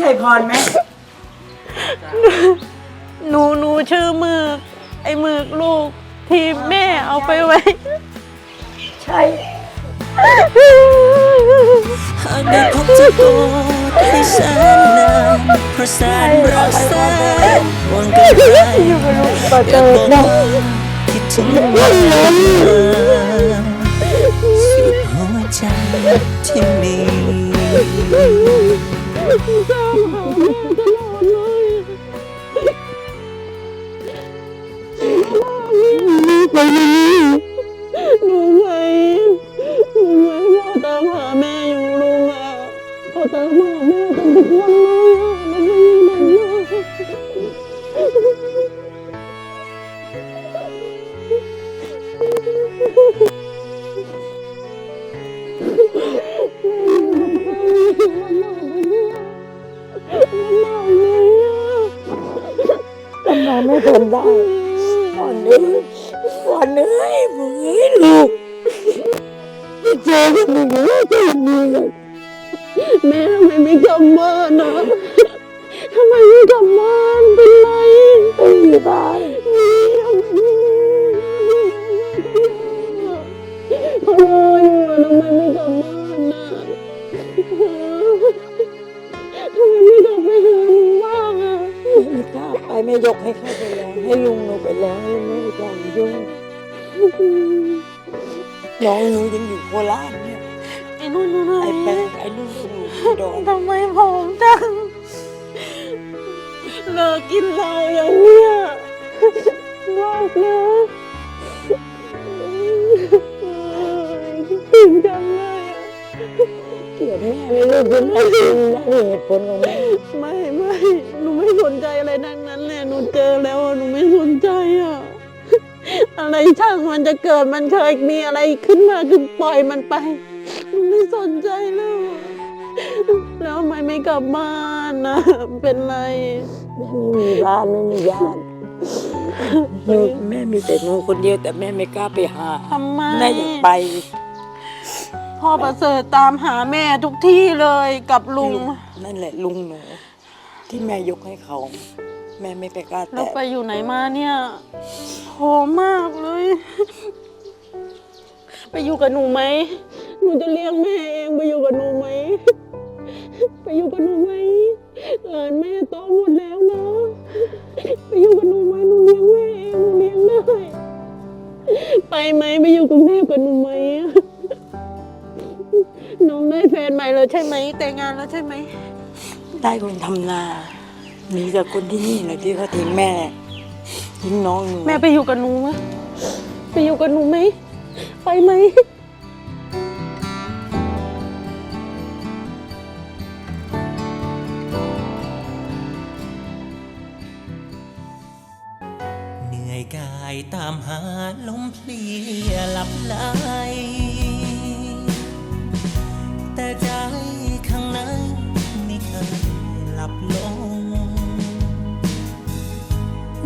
ใช่พรไหมหนูหนูชื่อหมึก ไอ้หมึกลูกที่แม่เอาไปไว้ ใช่หากได้พบเธอกอดให้แสนนานเพราะแสนรักแสนหวังกันไรอยู่กับลูกปะอเจยากอบอกนะว่าคิดถึงแม่สุดหัวใจที่มี ตามหาแม่ตลอดเลยไปนี่หนูไงหนูไงพ่อตามหาแม่อยู่ลุงอะพ่อตามหาแม่กันทุกวันเลยอะแล้วไม่ไหนอ่ ทำไมไม่ทนได้พรเอ้ยพรเอ้ยมึงเอ้ลูกที่เจอกันหนึ่งแล้วจะมีเลยแม่ทำไมไม่กลับบ้านนะทำไมไม่กลับบ้านเป็นไรไปอยู่บ้านเขารออยู่ทำไมไม่กลับบ้านนะ กล้าไปไม่ยกให้เข้าไปแล้ว ให้ลุงหนูไปแล้วลุงไม่ได้ต้องยุ่งน้องหนูยังอยู่โคราชเนี่ยไอ้นุ่นนู่นไอ้ไอ้แป้งไอ้นุ่นอยู่อุดอนทำไมผมจังเลิกกินเหล้าอย่างเนี้ยเลิกนะถึงจังเลยอะเกลียดแม่ไม่รู้เป็นอะไรจริงนะนี่เหตุผลของแม่ไม่ อะไรช่างมันจะเกิดมันเคยมีอะไรขึ้นมาคือปล่อยมันไปหนูไม่สนใจแล้วอะแล้วทำไมไม่กลับบ้านนะเป็นไรแม่ไม่มีบ้านไม่มีญาติหนูแม่มีแต่หนูคนเดียวแต่แม่ไม่กล้าไปหาทำไมแม่อยากไป พ่อประเสริฐตามหาแม่ทุกที่เลยกับลุง นั่นแหละลุงหนูที่แม่ยกให้เขา แม่ไม่ไปกล้าแล้วแตะไปอยู่ไหนมาเนี่ยโหมากเลย ไปอยู่กับหนูไหม หนูจะเลี้ยงแม่เองไปอยู่กับหนูไหม ไปอยู่กับหนูไหมหลานแม่โตหมดแล้วเนาะไปอยู่กับหนูไหมหนูเลี้ยงแม่เองหนูเลี้ยงได้ ไปไหมไปอยู่กรุงเทพกับหนูไหมน้องได้แฟนใหม่แล้วใช่ไหม แต่งงานแล้วใช่ไหม ได้คนทำนาหนีจากคนที่นี่แหละที่เขาทิ้งแม่ทิ้งน้องหนูแม่ไปอยู่กับหนูไหม ไปอยู่กับหนูไหม ไปไหม เหนื่อยกายตามหาลมเพลียหลับไหลแต่ใจข้างในไม่เคยหลับลง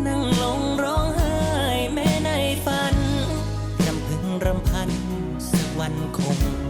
นั่งลง วันคง